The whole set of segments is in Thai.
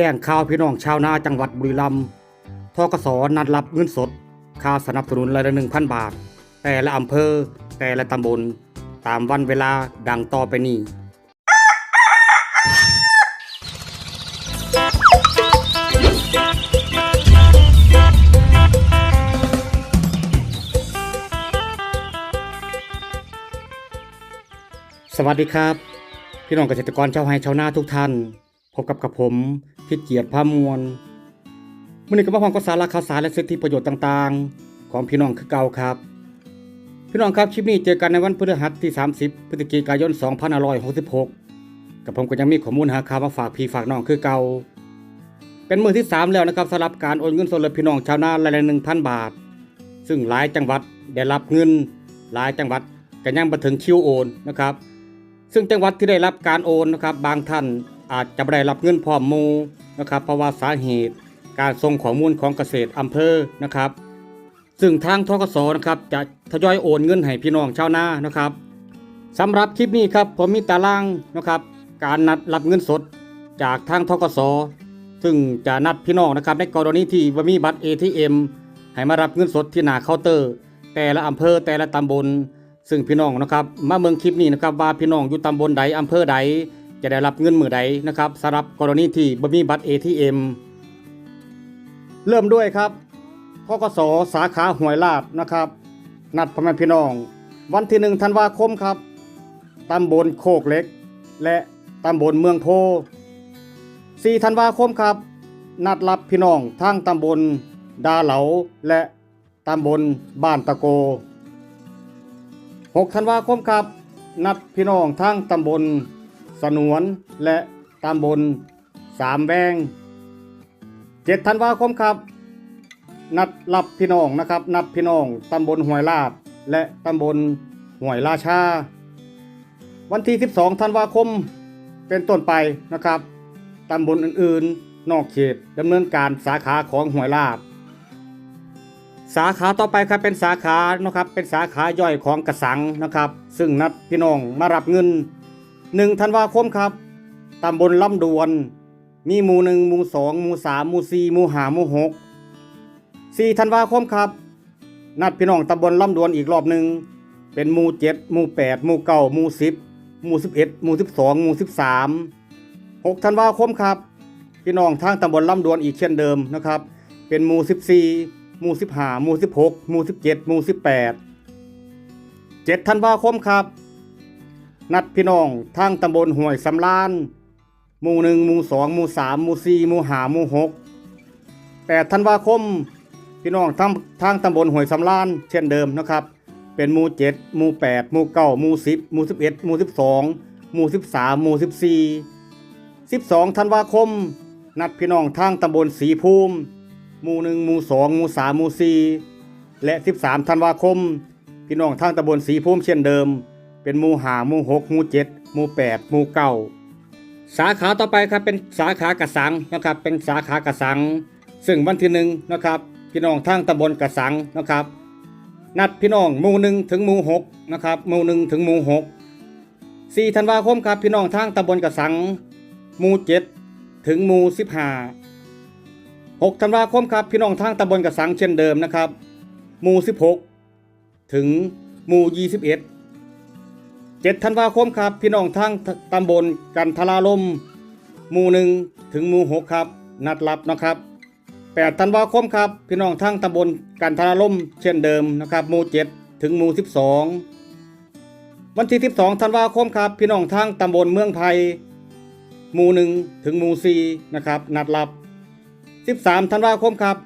แจ้งข่าวพี่น้องชาวนาจังหวัดบุรีรัมย์ทกสนัดรับเงินสด ค่าสนับสนุนรายละหนึ่งพันบาท แต่ละอำเภอ แต่ละตำบล ตามวันเวลาดังต่อไปนี้สวัสดีครับ พี่น้องเกษตรกรชาวไร่ชาวนาทุกท่าน พบกับกับผม พิเกียรติพามวลมื่อนี้ก็มาพร้อมกับสาระข่าวสารและสิทธิประโยชน์ต่างๆ ของพี่น้องคือเก่าครับ พี่น้องครับคลิปนี้เจอกันในวันพฤหัสที่ 30 พฤศจิกายน 2566 กับผมก็ยังมีข้อมูลหาข่าวมาฝากพี่ฝากน้องคือเก่าเป็นมือที่ 3 แล้วนะครับสำหรับการโอนเงินสดเลยพี่น้องชาวนารายละ1,000บาท ซึ่งหลายจังหวัดได้รับเงินหลายจังหวัดก็ยังมาถึงคิวโอนนะครับ ซึ่งจังหวัดที่ได้รับการโอนนะครับบางท่าน อาจจะไม่ได้รับเงินพร้อมมูนะครับเพราะว่าสาเหตุการส่งข้อมูลของเกษตรอำเภอนะครับ ซึ่งทางทกสนะครับจะทยอยโอนเงินให้พี่น้องชาวนานะครับสำหรับคลิปนี้ครับผมมีตารางนะครับการนัดรับเงินสดจากทางทกสซึ่งจะนัดพี่น้องนะครับในกรณีที่ว่ามีบัตร ATM ให้มารับเงินสดที่หน้าเคาน์เตอร์ แต่ละอำเภอแต่ละตำบล ซึ่งพี่น้องนะครับ มาเมืองคลิปนี้นะครับว่าพี่น้องอยู่ตำบลใดอำเภอใด จะได้รับเงินมือใดนะครับสำหรับกรณีที่บ่มีบัตร ATM เริ่มด้วยครับพกสสาขาหวยลาดนะครับ นัดพ่อแม่พี่น้อง วันที่หนึ่งธันวาคมครับตำบลโคกเล็ก และตำบลเมืองโพ4ธันวาคมครับ นัดรับพี่น้องทั้งตำบลดาเหลาและตำบลบ้านตะโก6ธันวาคมครับ นัดพี่น้องทั้งตำบล สนวนและตำบลสามแวง7ธันวาคมครับ นัดรับพี่น้องนะครับ นัดพี่น้องตำบลห้วยลาด และตำบลห้วยราชา วันที่ 12ธันวาคมเป็นต้นไปนะครับตำบลอื่นๆ นอกเขตดำเนินการสาขาของห้วยลาด สาขาต่อไปครับเป็นสาขานะครับเป็นสาขาย่อยของกระสังนะครับ ซึ่งนัดพี่น้องมารับเงิน 1ธันวาคมครับตำบลลำดวน มีหมู่หนึ่งหมู่สองหมู่สามหมู่สี่หมู่ห้าหมู่หกสี่ธันวาคมครับ นัดพี่น้องตำบลลำดวนอีกรอบหนึ่งเป็นหมู่เจ็ดหมู่แปดหมู่เก้าหมู่สิบหมู่สิบเอ็ดหมู่สิบสองหมู่สิบสามหกธันวาคมครับ พี่น้องทางตำบลลำดวนอีกเช่นเดิมนะครับ เป็นหมู่สิบสี่หมู่สิบห้าหมู่สิบหกหมู่สิบเจ็ดหมู่สิบแปดเจ็ดธันวาคมครับ นัดพี่น้องทางตำบลห้วยสำลานหมู่หนึ่งหมู่สองหมู่สามหมู่สี่หมู่ห้าหมู่หกแปดธันวาคม พี่น้องทางทางตำบลห้วยสำลานเช่นเดิมนะครับ เป็นหมู่เจ็ดหมู่แปดหมู่เก้าหมู่สิบหมู่สิบเอ็ดหมู่สิบสองหมู่สิบสามหมู่สิบสี่สิบสองธันวาคม นัดพี่น้องทางตำบลสีภูมิ หมู่หนึ่งหมู่สองหมู่สามหมู่สี่และสิบสามธันวาคม พี่น้องทางตำบลสีภูมิเช่นเดิม เป็นหมู่ห้าหมู่หกหมู่เจ็ดหมู่แปดหมู่เก้าสาขาต่อไปครับเป็นสาขากระสังนะครับ เป็นสาขากระสัง ซึ่งวันที่หนึ่งนะครับพี่น้องทางตำบลกระสังนะครับ นัดพี่น้องหมู่หนึ่งถึงหมู่หกนะครับหมู่หนึ่งถึงหมู่หกสี่ธันวาคมครับพี่น้องทางตำบลกระสังหมู่เจ็ดถึงหมู่สิบห้าหกธันวาคมครับพี่น้องทางตำบลกระสังเช่นเดิมนะครับหมู่สิบหกถึงหมู่ยี่สิบเอ็ด เจ็ดธันวาคมครับ พี่น้องทั้งตำบลกันทลาลมหมู่หนึ่งถึงหมู่หกครับ นัดรับนะครับแปดธันวาคมครับ พี่น้องทั้งตำบลกันทลาลมเช่นเดิมนะครับหมู่เจ็ดถึงหมู่สิบสองวันที่สิบสองธันวาคมครับ พี่น้องทั้งตำบลเมืองไผ่หมู่หนึ่งถึงหมู่สี่นะครับนัดรับสิบสามธันวาคมครับ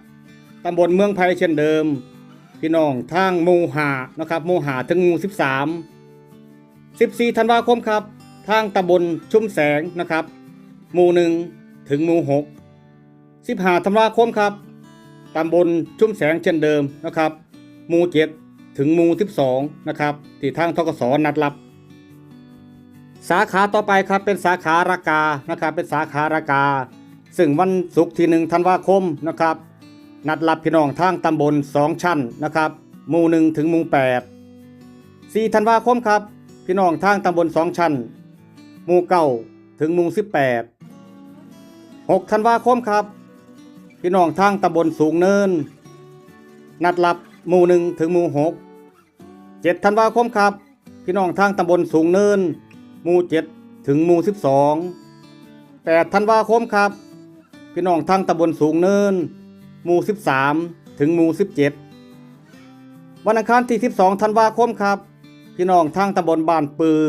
ตำบลเมืองไผ่เช่นเดิม พี่น้องทางหมู่หานะครับหมู่หาถึงหมู่สิบสาม 14 ธันวาคมครับ ทางตำบลชุ่มแสงนะครับ หมู่หนึ่งถึงหมู่หก15ธันวาคมครับตำบลชุ่มแสงเช่นเดิมนะครับ หมู่เจ็ดถึงหมู่12นะครับที่ทางทกสนัดรับ สาขาต่อไปครับเป็นสาขารากานะครับเป็นสาขารากาซึ่งวันศุกร์ที่หนึ่งธันวาคมนะครับ นัดรับพี่น้องทางตำบลสองชั้นนะครับ หมู่หนึ่งถึงหมู่แปดสี่ธันวาคมครับ พี่น้องทางตำบลสองชั้นหมู่เก้าถึงหมู่สิบแปด6ธันวาคมครับ พี่น้องทางตำบลสูงเนิน นัดรับหมู่หนึ่งถึงหมู่หกเจ็ดธันวาคมครับ พี่น้องทางตำบลสูงเนิน หมู่เจ็ดถึงหมู่สิบสองแปดธันวาคมครับ พี่น้องทางตำบลสูงเนิน หมู่สิบสามถึงหมู่สิบเจ็ดวันอังคารที่สิบสองธันวาคมครับ พี่น้องทางตำบลบ้านปือ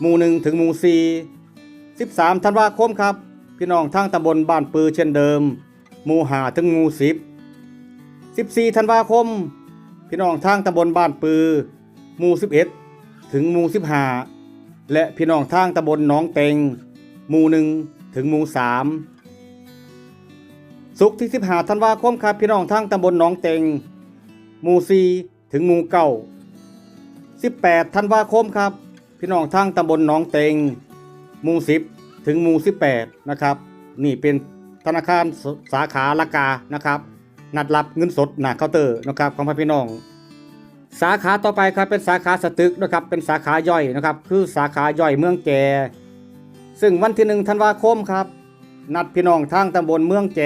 หมู่หนึ่งถึงหมู่สี่สิบสามธันวาคมครับ พี่น้องทางตำบลบ้านปือเช่นเดิม หมู่ห้าถึงหมู่สิบ14ธันวาคม พี่น้องทางตำบลบ้านปือ หมู่11ถึงหมู่15และพี่น้องทางตำบลหนองเต็ง หมู่1ถึงหมู่3ศุกที่15ธันวาคมครับ พี่น้องทางตำบลหนองเต็ง หมู่4ถึงหมู่9 18ธันวาคมครับ พี่น้องทางตำบลหนองเตงหมู่10 ถึงหมู่18 นะครับ นี่เป็นธนาคารสสาขาละกานะครับ นัดรับเงินสดหน้าเคาน์เตอร์นะครับของพี่น้อง สาขาต่อไปครับเป็นสาขาสตึกนะครับเป็นสาขาย่อยนะครับ คือสาขาย่อยเมืองแก่ซึ่งวันที่หนึ่งธันวาคมครับ นัดพี่น้องทางตำบลเมืองแก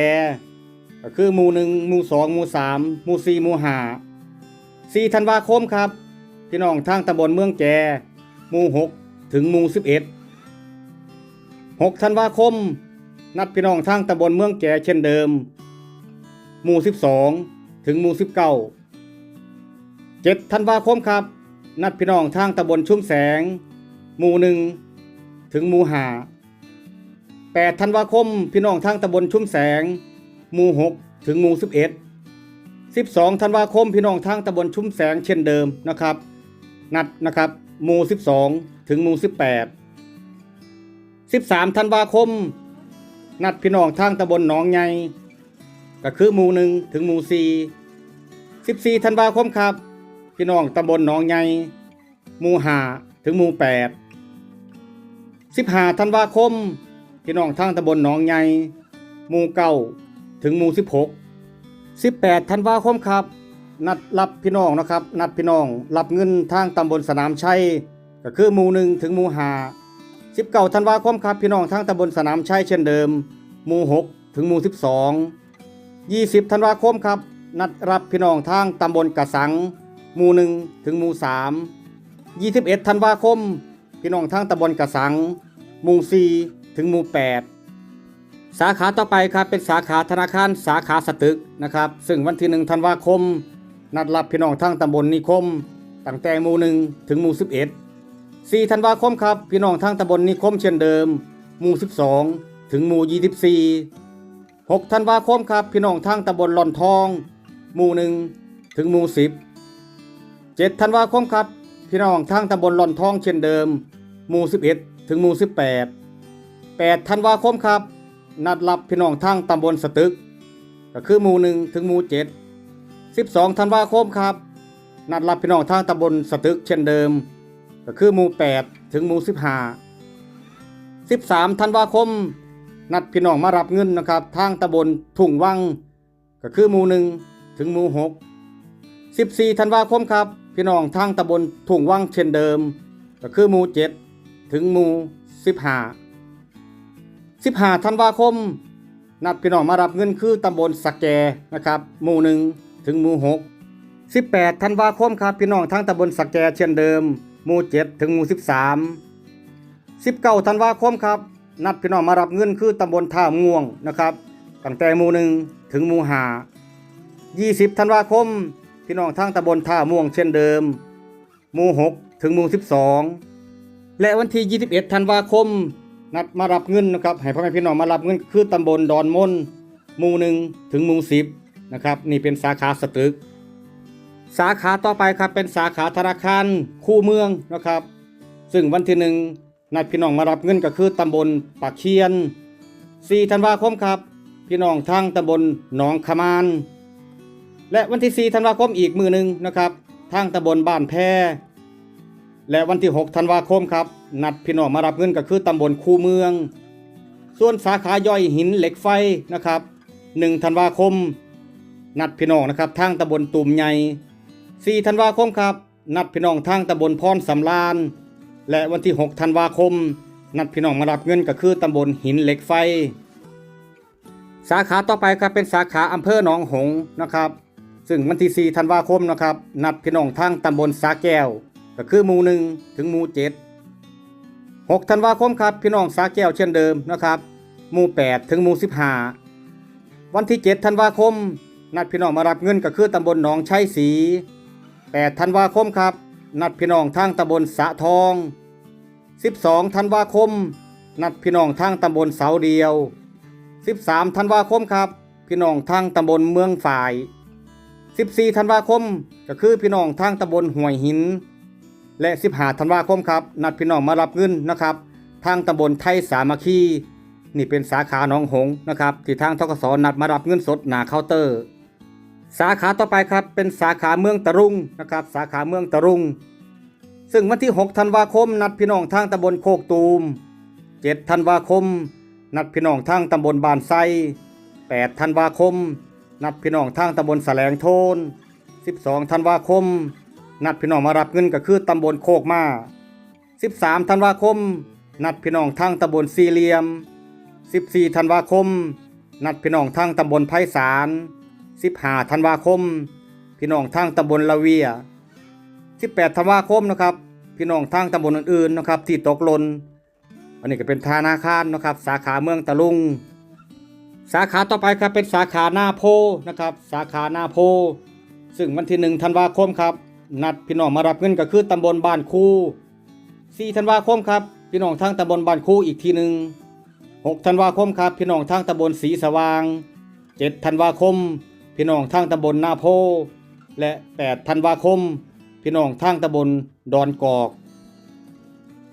ก็คือหมู่หนึ่งหมู่สองหมู่สามหมู่สี่หมู่ห้าสี่ธันวาคมครับ พี่น้องทางตำบลเมืองแกหมู่หกถึงหมู่สิบเอ็ดหกธันวาคม นัดพี่น้องทางตำบลเมืองแกเช่นเดิม หมู่12ถึงหมู่19 7ธันวาคมครับ นัดพี่น้องทางตำบลชุ่มแสง หมู่1ถึงหมู่5 8ธันวาคม พี่น้องทางตำบลชุ่มแสง หมู่6ถึงหมู่11 12ธันวาคมพี่น้องทางตำบลชุ่มแสงเช่นเดิมนะครับ นัดนะครับหมู่12 ถึงหมู่18 13ธันวาคม นัดพี่น้องทางตำบลหนองใหญ่ก็คือหมู่หนึ่งถึงหมู่สี่สิบสี่ธันวาคมครับ พี่น้องตำบลหนองใหญ่หมู่ห้าถึงหมู่แปดสิบห้าธันวาคม พี่น้องทางตำบลหนองใหญ่หมู่เก้าถึงหมู่สิบหกสิบแปดธันวาคมครับ นัดรับพี่น้องนะครับ นัดพี่น้อง รับเงินทางตำบลสนามชัยก็คือหมู่หนึ่งถึงหมู่ห้าสิบเก้าธันวาคมครับพี่น้องทางตำบลสนามชัยเช่นเดิม หมู่หกถึงหมู่สิบสอง20ธันวาคมครับ นัดรับพี่น้องทางตำบลกระสัง หมู่หนึ่งถึงหมู่สาม21ธันวาคม พี่น้องทางตำบลกระสัง หมู่สี่ถึงหมู่แปดสาขาต่อไปครับเป็นสาขาธนาคารสาขาสตึกนะครับ ซึ่งวันที่หนึ่งธันวาคม นัดรับพี่น้องทางตำบลนิคมตั้งแต่หมู่หนึ่งถึงหมู่สิบเอ็ดสี่ธันวาคมครับ พี่น้องทางตำบลนิคมเช่นเดิม หมู่สิบสองถึงหมู่ยี่สิบสี่6ธันวาคมครับ พี่น้องทางตำบลหลอนทอง หมู่หนึ่งถึงหมู่สิบเจ็ดธันวาคมครับ พี่น้องทางตำบลหลอนทองเช่นเดิม หมู่สิบเอ็ดถึงหมู่สิบแปดแปดธันวาคมครับ นัดรับพี่น้องทางตำบลสตึก ก็คือหมู่หนึ่งถึงหมู่เจ็ด สิบสองธันวาคมครับ นัดรับพี่น้องทางตำบลสตึกเช่นเดิม ก็คือหมู่แปดถึงหมู่สิบห้าสิบสามธันวาคม นัดพี่น้องมารับเงินนะครับ ทางตำบลทุ่งวัง ก็คือหมู่หนึ่งถึงหมู่หกสิบสี่ธันวาคมครับ พี่น้องทางตำบลทุ่งวังเช่นเดิม ก็คือหมู่เจ็ดถึงหมู่สิบห้าสิบห้าธันวาคม นัดพี่น้องมารับเงินคือตำบลสแกนะครับ หมู่หนึ่ง ถึงหมู่หกสิบแปดธันวาคมครับพี่น้องทางตำบลสะแกเช่นเดิม หมู่เจ็ดถึงหมู่สิบสามสิบเก้าธันวาคมครับ นัดพี่น้องมารับเงินคือตำบลท่าม่วงนะครับตั้งแต่หมู่หนึ่งถึงหมู่ห้ายี่สิบธันวาคม พี่น้องทางตำบลท่าม่วงเช่นเดิม หมู่หกถึงหมู่สิบสองและวันที่ยี่สิบเอ็ดธันวาคมนัดมารับเงินนะครับให้พ่อแม่พี่น้องมารับเงินคือตำบลดอนมนหมู่หนึ่งถึงหมู่สิบ นะครับนี่เป็นสาขาสตึก สาขาต่อไปครับเป็นสาขาธนาคารคู่เมืองนะครับ ซึ่งวันที่หนึ่งนัดพี่น้องมารับเงินก็คือตำบลปากเคียน 4 ธันวาคมครับ พี่น้องทางตำบลหนองขมาน และวันที่ 4 ธันวาคมอีกมือหนึ่งนะครับทางตำบลบ้านแพและวันที่ 6 ธันวาคมครับ นัดพี่น้องมารับเงินก็คือตำบลคูเมือง ส่วนสาขาย่อยหินเหล็กไฟนะครับ 1 ธันวาคม นัดพี่น้องนะครับทางตำบลตุ่มใหญ่ 4 ธันวาคมครับ นัดพี่น้องทางตำบลพรสำราน และวันที่ 6 ธันวาคม นัดพี่น้องมารับเงินก็คือตำบลหินเหล็กไฟ สาขาต่อไปครับเป็นสาขาอำเภอหนองหงนะครับ ซึ่งวันที่ 4 ธันวาคมนะครับ นัดพี่น้องทางตำบลสาแก้ว ก็คือหมู่หนึ่งถึงหมู่เจ็ด6ธันวาคมครับพี่น้องสาแก้วเช่นเดิมนะครับหมู่ 8 ถึงหมู่ 15 วันที่ 7 ธันวาคม นัดพี่น้องมารับเงินก็คือตำบลหนองชัยศรี8ธันวาคมครับ นัดพี่น้องทางตำบลสะทอง 12ธันวาคม นัดพี่น้องทางตำบลเสาเดียว 13ธันวาคมครับ พี่น้องทางตำบลเมืองฝ่าย 14ธันวาคมก็คือพี่น้องทางตำบลห้วยหิน และ 15ธันวาคมครับ นัดพี่น้องมารับเงินนะครับ ทางตำบลไทยสามัคคีนี่เป็นสาขาหนองหงนะครับที่ทางทกศนัดมารับเงินสดหน้าเคาน์เตอร์ สาขาต่อไปครับเป็นสาขาเมืองตะรุงนะครับสาขาเมืองตะรุง ซึ่งวันที่ 6 ธันวาคม นัดพี่น้องทางตำบลโคกตูม 7 ธันวาคม นัดพี่น้องทางตำบลบานไซ8 ธันวาคม นัดพี่น้องทางตำบลแสลงโทน 12 ธันวาคม นัดพี่น้องมารับเงินก็คือตำบลโคกมา 13 ธันวาคม นัดพี่น้องทางตำบลสี่เหลี่ยม 14 ธันวาคม นัดพี่น้องทางตำบลไพศาล 15ธันวาคม พี่น้องทางตำบลละเวีย 18ธันวาคมนะครับ พี่น้องทางตำบลอื่นๆนะครับ ที่ตกหล่นอันนี้ก็เป็นธนาคารนะครับ สาขาเมืองตะลุง สาขาต่อไปครับเป็นสาขาหน้าโพนะครับ สาขาหน้าโพ ซึ่งวันที่1ธันวาคมครับ นัดพี่น้องมารับเงินก็คือตำบลบ้านคู4ธันวาคมครับ พี่น้องทางตำบลบ้านคูอีกทีหนึ่ง6ธันวาคมครับ พี่น้องทางตำบลศรีสว่าง 7 ธันวาคม พี่น้องทางตำบลนาโพ และ8ธันวาคม พี่น้องทางตำบลดอนกอก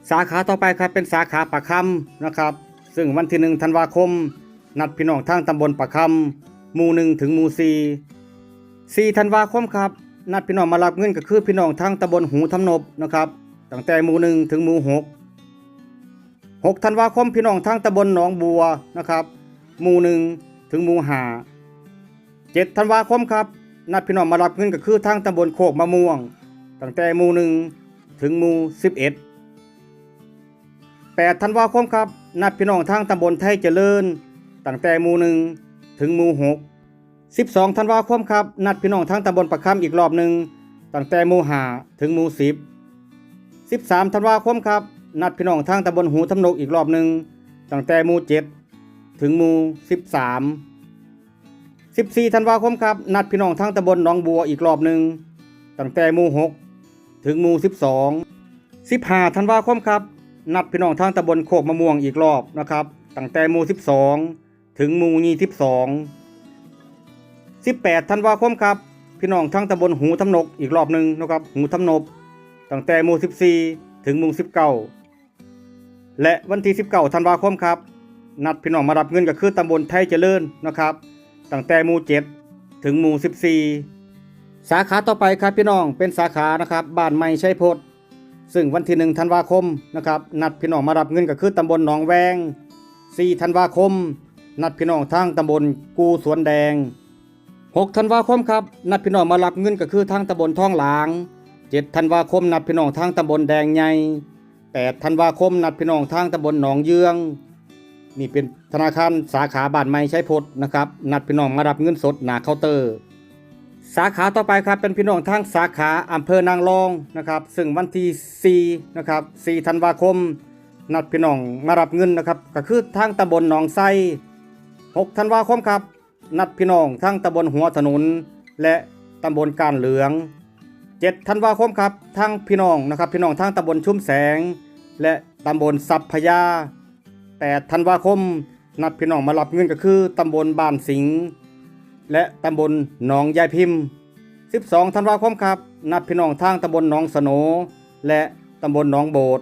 สาขาต่อไปครับเป็นสาขาปากคำนะครับ ซึ่งวันที่1ธันวาคม นัดพี่น้องทางตำบลปากคำหมู่หนึ่งถึงหมู่สี่สี่ธันวาคมครับ นัดพี่น้องมารับเงินก็คือพี่น้องทางตำบลหูทำนบนะครับตั้งแต่หมู่หนึ่งถึงหมู่หกหกธันวาคมพี่น้องทางตำบลหนองบัวนะครับ หมู่หนึ่งถึงหมู่ห้า เจ็ดธันวาคมครับนัดพี่น้องมารับเงินก็คือทางตำบลโคกมะม่วง ตั้งแต่หมู่หนึ่งถึงหมู่สิบเอ็ดแปดธันวาคมครับนัดพี่น้องทางตำบลไทยเจริญ ตั้งแต่หมู่หนึ่งถึงหมู่หกสิบสองธันวาคมครับนัดพี่น้องทางตำบลประคำอีกรอบหนึ่งตั้งแต่หมู่ห้าถึงหมู่สิบสิบสามธันวาคมครับนัดพี่น้องทางตำบลหูทำนกอีกรอบหนึ่งตั้งแต่หมู่เจ็ดถึงหมู่สิ บสามสิบสี่ธันวาคมครับ นัดพี่น้องทางตำบลหนองบัวอีกรอบหนึ่งตั้งแต่หมู่หกถึงหมู่สิบสองสิบห้าธันวาคมครับ นัดพี่น้องทางตำบลโคกมะม่วงอีกรอบนะครับตั้งแต่หมู่สิบสองถึงหมู่ยี่สิบสองสิบแปดธันวาคมครับ พี่น้องทางตำบลหูทำนกอีกรอบหนึ่งนะครับหูทำนบตั้งแต่หมู่สิบสี่ถึงหมู่สิบเก้าและวันที่สิบเก้าธันวาคมครับ นัดพี่น้องมารับเงินก็คือตำบลไทยเจริญนะครับ ตั้งแต่หมู่เจ็ดถึงหมู่สิบสี่สาขาต่อไปครับพี่น้องเป็นสาขานะครับบ้านใหม่ชัยพดซึ่งวันที่หนึ่งธันวาคมนะครับนัดพี่น้องมารับเงินก็คือตำบลหนองแวง 4 ธันวาคม นัดพี่น้องทางตำบลกูสวนแดง 6 ธันวาคมครับนัดพี่น้องมารับเงินก็คือทางตำบลท้องหลาง 7 ธันวาคมนัดพี่น้องทางตำบลแดงใหญ่8ธันวาคมนัดพี่น้องทางตำบลหนองเยือง นี่เป็นธนาคารสาขาบ้านไม้ใช้พดนะครับนัดพี่น้องมารับเงินสดหน้าเคาน์เตอร์ สาขาต่อไปครับเป็นพี่น้องทางสาขาอำเภอนางรองนะครับ ซึ่งวันที่4นะครับ4ธันวาคม นัดพี่น้องมารับเงินนะครับ ก็คือทางตำบลหนองไส6ธันวาคมครับ นัดพี่น้องทางตำบลหัวถนน และตำบลการเหลือง 7ธันวาคมครับทางพี่น้องนะครับ พี่น้องทางตำบลชุ่มแสง และตำบลสัพพยา 8ธันวาคม นัดพี่น้องมารับเงินก็คือตำบลบ้านสิงห์และตำบลหนองยายพิมพ์ 12ธันวาคมครับ นัดพี่น้องทางตำบลหนองสโหนและตำบลหนองโบด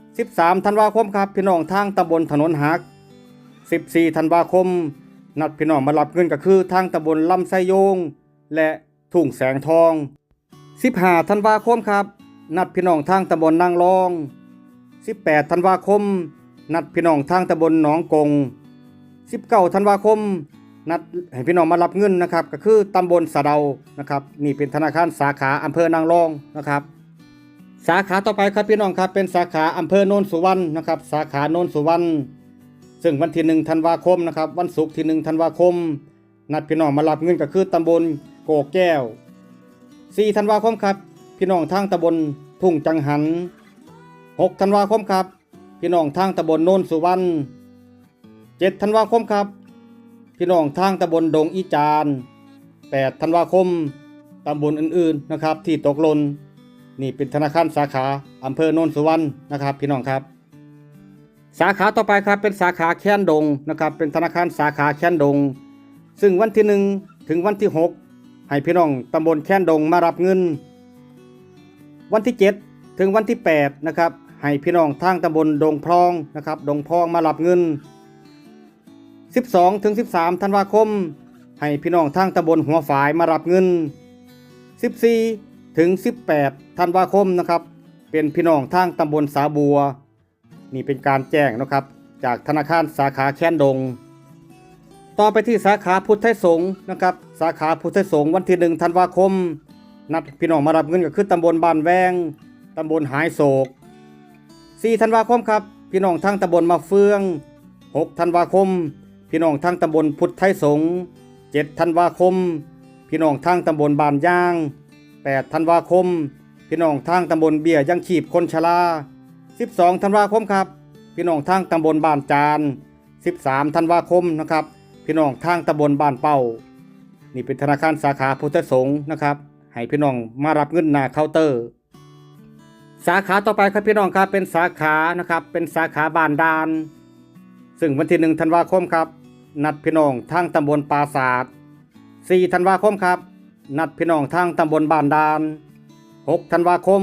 13ธันวาคมครับ พี่น้องทางตำบลถนนหัก 14ธันวาคม นัดพี่น้องมารับเงินก็คือทางตำบลลำไซโยง และทุ่งแสงทอง15ธันวาคมครับ นัดพี่น้องทางตำบลนางรอง 18ธันวาคม นัดพี่น้องทางตำบลหนองกง 19ธันวาคม นัดให้พี่น้องมารับเงินนะครับ ก็คือตำบลสะเดานะครับนี่เป็นธนาคารสาขาอำเภอนางรองนะครับ สาขาต่อไปครับพี่น้องครับเป็นสาขาอำเภอโนนสุวรรณนะครับ สาขาโนนสุวรรณซึ่งวันที่หนึ่งธันวาคมนะครับ วันศุกร์ที่หนึ่งธันวาคม นัดพี่น้องมารับเงินก็คือตำบลโกกแก้ว 4 ธันวาคมครับ พี่น้องทางตำบลทุ่งจังหัน 6 ธันวาคมครับ พี่น้องทางตำบลโนนสุวรรณ7ธันวาคมครับ พี่น้องทางตำบลดงอีจาน8ธันวาคมตำบลอื่นๆนะครับ ที่ตกหล่นนี่เป็นธนาคารสาขาอำเภอโนนสุวรรณนะครับพี่น้องครับสาขาต่อไปครับเป็นสาขาแค้นดงนะครับเป็นธนาคารสาขาแค้นดง ซึ่งวันที่หนึ่งถึงวันที่หกให้พี่น้องตำบลแค้นดงมารับเงิน วันที่เจ็ดถึงวันที่แปดนะครับ ให้พี่น้องทางตำบลดงพรองนะครับดงพรองมารับเงิน 12ถึง13 ธันวาคม ให้พี่น้องทางตำบลหัวฝายมารับเงิน 14ถึง18 ธันวาคมนะครับ เป็นพี่น้องทางตำบลสาบัว นี่เป็นการแจ้งนะครับจากธนาคารสาขาแค้นดง ต่อไปที่สาขาพุทธสงฆ์นะครับ สาขาพุทธสงฆ์วันที่หนึ่งธันวาคม นัดพี่น้องมารับเงินก็คือตำบลบ้านแวงตำบลหายโศก 4ธันวาคมครับ พี่น้องทางตำบลมาเฟือง 6 ธันวาคม พี่น้องทางตำบลพุทธไทยสงฆ์7ธันวาคม พี่น้องทางตำบลบานย่าง 8 ธันวาคม พี่น้องทางตำบลเบี้ยยังขีบคนชรา12 ธันวาคมครับ พี่น้องทางตำบลบานจาน 13 ธันวาคมนะครับ พี่น้องทางตำบลบานเป้า นี่เป็นธนาคารสาขาพุทธสงฆ์นะครับ ให้พี่น้องมารับเงินหน้าเคาน์เตอร์ สาขาต่อไปครับพี่น้องครับเป็นสาขานะครับเป็นสาขาบ้านดาน ซึ่งวันที่หนึ่งธันวาคมครับ นัดพี่น้องทางตำบลปราศาสตร์4ธันวาคมครับ นัดพี่น้องทางตำบลบ้านดาน6ธันวาคม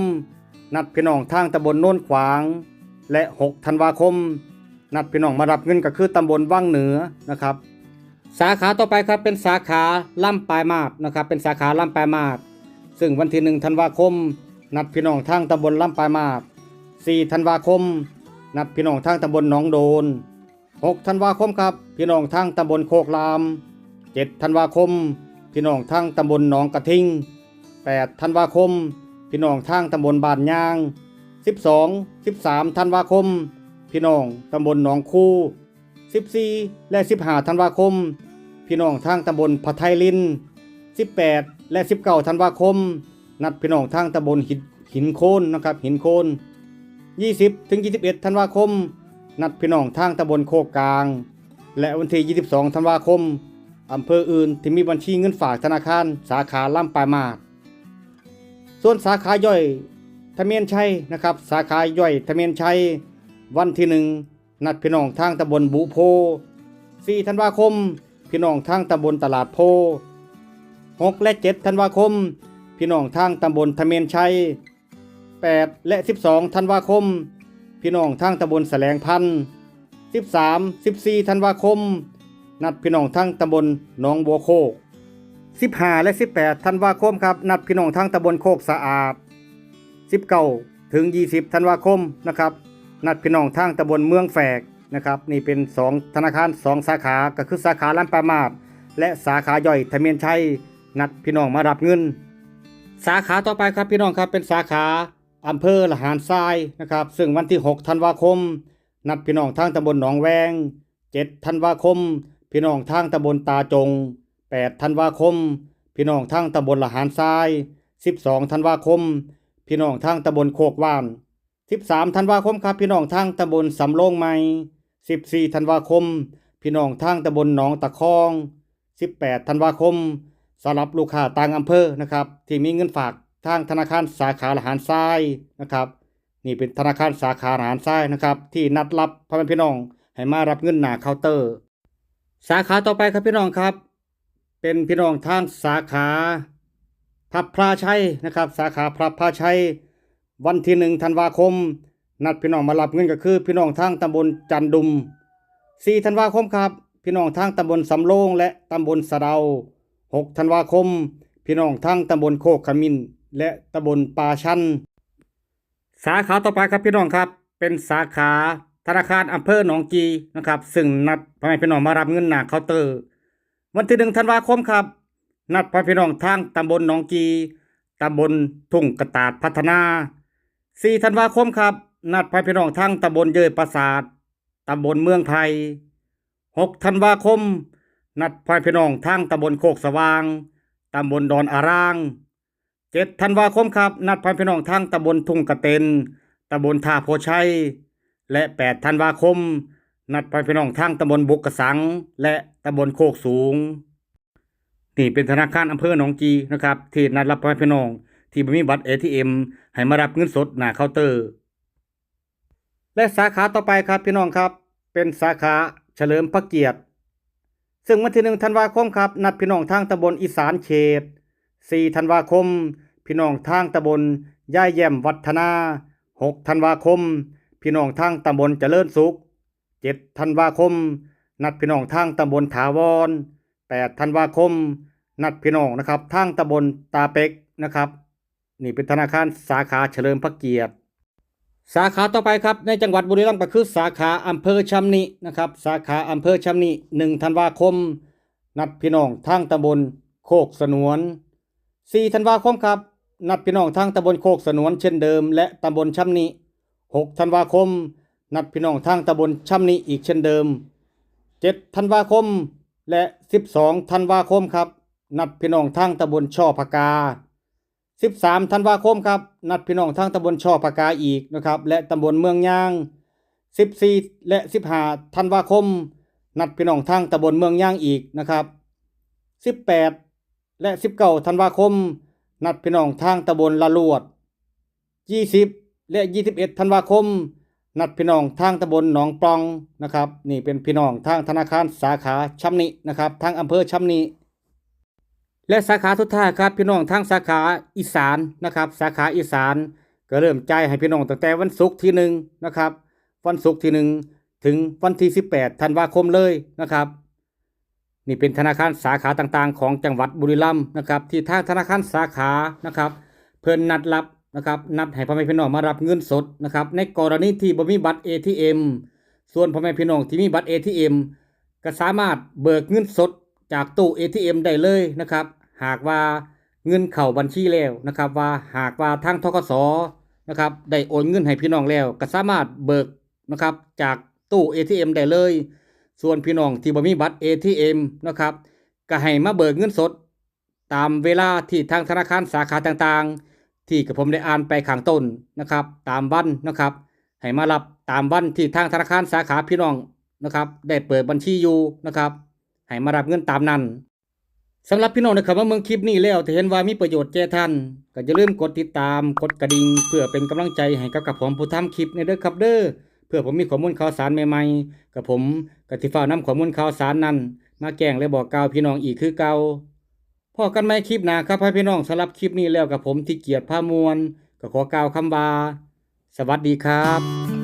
นัดพี่น้องทางตำบลโน้นขวาง และ6ธันวาคม นัดพี่น้องมารับเงินก็คือตำบลว่างเหนือนะครับ สาขาต่อไปครับเป็นสาขาล่ำปลายมาดนะครับเป็นสาขาล่ำปลายมาดซึ่งวันที่หนึ่งธันวาคม นัดพี่น้องทางตำบลลำปลายมาด4ธันวาคม นัดพี่น้องทางตำบลหนองโดน6ธันวาคมครับ พี่น้องทางตำบลโคกราม7ธันวาคม พี่น้องทางตำบลหนองกระทิง8ธันวาคม พี่น้องทางตำบลบานยาง12 13ธันวาคม พี่น้องตำบลหนองคู14และ15ธันวาคม พี่น้องทางตำบลพะไทยลิน18และ19ธันวาคม นัดพี่น้องทางตำบลหินหินโคนนะครับหินโคน 20 ถึง 21 ธันวาคม นัดพี่น้องทางตำบลโคกกลาง และวันที่ 22 ธันวาคมอำเภออื่นที่มีบัญชีเงินฝากธนาคาร สาขาล่ำปลายมาดส่วนสาขาย่อยทะเมียนชัยนะครับ สาขาย่อยทะเมียนชัย วันที่หนึ่งนัดพี่น้องทางตำบลบุโพ4ธันวาคม พี่น้องทางตำบลตลาดโพ6และ 7 ธันวาคม พี่น้องทางตำบลทะเมนชัย 8 และ 12 ธันวาคม พี่น้องทางตำบลแสลงพันธ์13 14 ธันวาคม นัดพี่น้องทางตำบลหนองบัวโคก 15 และ 18 ธันวาคมครับ นัดพี่น้องทางตำบลโคกสะอาด 19 ถึง 20 ธันวาคมนะครับ นัดพี่น้องทางตำบลเมืองแฝกนะครับ นี่เป็น 2 ธนาคาร 2 สาขา ก็คือสาขาล้านปามาดและสาขาย่อยทะเมียนชัย นัดพี่น้องมารับเงิน สาขาต่อไปครับพี่น้องครับเป็นสาขาอำเภอละหารทรายนะครับ ซึ่งวันที่ 6 ธันวาคม นัดพี่น้องทางตำบลหนองแวง 7 ธันวาคม พี่น้องทางตำบลตาจง 8 ธันวาคม พี่น้องทางตำบลละหารทราย 12 ธันวาคม พี่น้องทางตำบลโคกว่าน 13 ธันวาคมครับพี่น้องทางตำบลสำโรงใหม่ 14 ธันวาคม พี่น้องทางตำบลหนองตะคอง 18 ธันวาคม สำหรับลูกค้าต่างอำเภอนะครับ ที่มีเงินฝากทางธนาคารสาขาละหารทรายนะครับ นี่เป็นธนาคารสาขาละหารทรายนะครับ ที่นัดรับพ่อแม่พี่น้องให้มารับเงินหน้าเคาน์เตอร์ สาขาต่อไปครับพี่น้องครับ เป็นพี่น้องทางสาขาพระพราชัยนะครับ สาขาพระพราชัย วันที่หนึ่งธันวาคม นัดพี่น้องมารับเงินก็คือ พี่น้องทางตำบลจันดุม4ธันวาคมครับ พี่น้องทางตำบลสำโรงและตำบลสะเดา 6 ธันวาคม พี่น้องทางตำบลโคกขมินและตำบลป่าชัน สาขาต่อไปครับพี่น้องครับ เป็นสาขาธนาคารอำเภอหนองกีนะครับ ซึ่งนัดพ่อแม่พี่น้องมารับเงินหนาเคาน์เตอร์ วันที่หนึ่งธันวาคมครับ นัดพ่อพี่น้องทางตำบลหนองกีตำบลทุ่งกระตาดพัฒนา4ธันวาคมครับ นัดพ่อพี่น้องทางตำบลเยยปราสาทตำบลเมืองไผ่6ธันวาคม นัดพ่อพี่น้องทางตำบลโคกสว่าง ตำบลดอนอาราง7ธันวาคมครับ นัดพ่อพี่น้องทางตำบลทุ่งกระเต็นตำบลท่าโพชัย และ8ธันวาคม นัดพ่อพี่น้องทางตำบลบุกกระสัง และตำบลโคกสูง นี่เป็นธนาคารอำเภอหนองกีนะครับ ที่นัดรับพ่อพี่น้อง ที่บ่มีบัตร ATM ให้มารับเงินสดหน้าเคาน์เตอร์ และสาขาต่อไปครับพี่น้องครับ เป็นสาขาเฉลิมพระเกียรติ ซึ่งวันที่หนึ่งธันวาคมครับ นัดพี่น้องทางตำบลอีสานเขต4ธันวาคม พี่น้องทางตำบลย่ายแย้มวัฒนา6ธันวาคม พี่น้องทางตำบลเจริญสุข7ธันวาคม นัดพี่น้องทางตำบลถาวร8ธันวาคม นัดพี่น้องนะครับทางตำบลตาเป็กนะครับ นี่เป็นธนาคารสาขาเฉลิมพระเกียรติ สาขาต่อไปครับในจังหวัดบุรีรัมย์ก็คือสาขาอำเภอชำนินะครับสาขาอำเภอชำนิ1ธันวาคม นัดพี่น้องทางตำบลโคกสนวน4ธันวาคมครับ นัดพี่น้องทางตำบลโคกสนวนเช่นเดิม และตำบลชำนิ6ธันวาคม นัดพี่น้องทางตำบลชำนิอีกเช่นเดิม7ธันวาคมและ12ธันวาคมครับ นัดพี่น้องทางตำบลช่อพกา 13ธันวาคมครับนัดพี่น้องทางตำบลช่อพกาอีกนะครับและตำบลเมืองยาง 14 และ 15ธันวาคม นัดพี่น้องทางตำบลเมืองยางอีกนะครับ 18 และ 19ธันวาคม นัดพี่น้องทางตำบลละลวด 20 และ 21ธันวาคม นัดพี่น้องทางตำบลหนองปลองนะครับ นี่เป็นพี่น้องทางธนาคารสาขาชำนินะครับทางอำเภอชำนิ และสาขาสุดท้ายครับพี่น้องทางสาขาอีสานนะครับ สาขาอีสานก็เริ่มใจให้พี่น้องตั้งแต่วันศุกร์ที่หนึ่งนะครับวันศุกร์ที่หนึ่งถึงวันที่ 18ธันวาคมเลยนะครับ นี่เป็นธนาคารสาขาต่างๆ ของจังหวัดบุรีรัมย์นะครับที่ทางธนาคารสาขานะครับเพิ่นนัดรับนะครับนัดให้พ่อแม่พี่น้องมารับเงินสดนะครับในกรณีที่บ่มีบัตร ATM ส่วนพ่อแม่พี่น้องที่มีบัตร ATM ก็สามารถเบิกเงินสดจากตู้ ATM ได้เลยนะครับ หากว่าเงินเข้าบัญชีแล้วนะครับว่าหากว่าทางทกสนะครับได้โอนเงินให้พี่น้องแล้ว ก็สามารถเบิกนะครับจากตู้ ATM ได้เลย ส่วนพี่น้องที่บ่มีบัตร ATM นะครับก็ให้มาเบิกเงินสด ตามเวลาที่ทางธนาคารสาขาต่างๆ ที่กับผมได้อ่านไปข้างต้นนะครับ ตามวันนะครับ ให้มารับตามวันที่ทางธนาคารสาขาพี่น้องนะครับ ได้เปิดบัญชีอยู่นะครับให้มารับเงินตามนั้น สำหรับพี่น้องนะครับว่าเมืองคลิปนี้แล้วถ้าเห็นว่ามีประโยชน์แก่ท่านก็อย่าลืมกดติดตามกดกระดิ่งเพื่อเป็นกำลังใจให้กับกับผมผู้ทำคลิปในเด้อครับเด้อเพื่อผมมีข้อมูลข่าวสารใหม่ๆกับผมกติฟ้านำข้อมูลข่าวสารนั้น มาแจ้งและบอกกล่าวพี่น้องอีกคือเก่าพอกันไหมคลิปหนาครับให้พี่น้องสำหรับคลิปนี้แล้วกับผมที่เกียรติผ้ามวลก็ขอกล่าวคำว่าสวัสดีครับ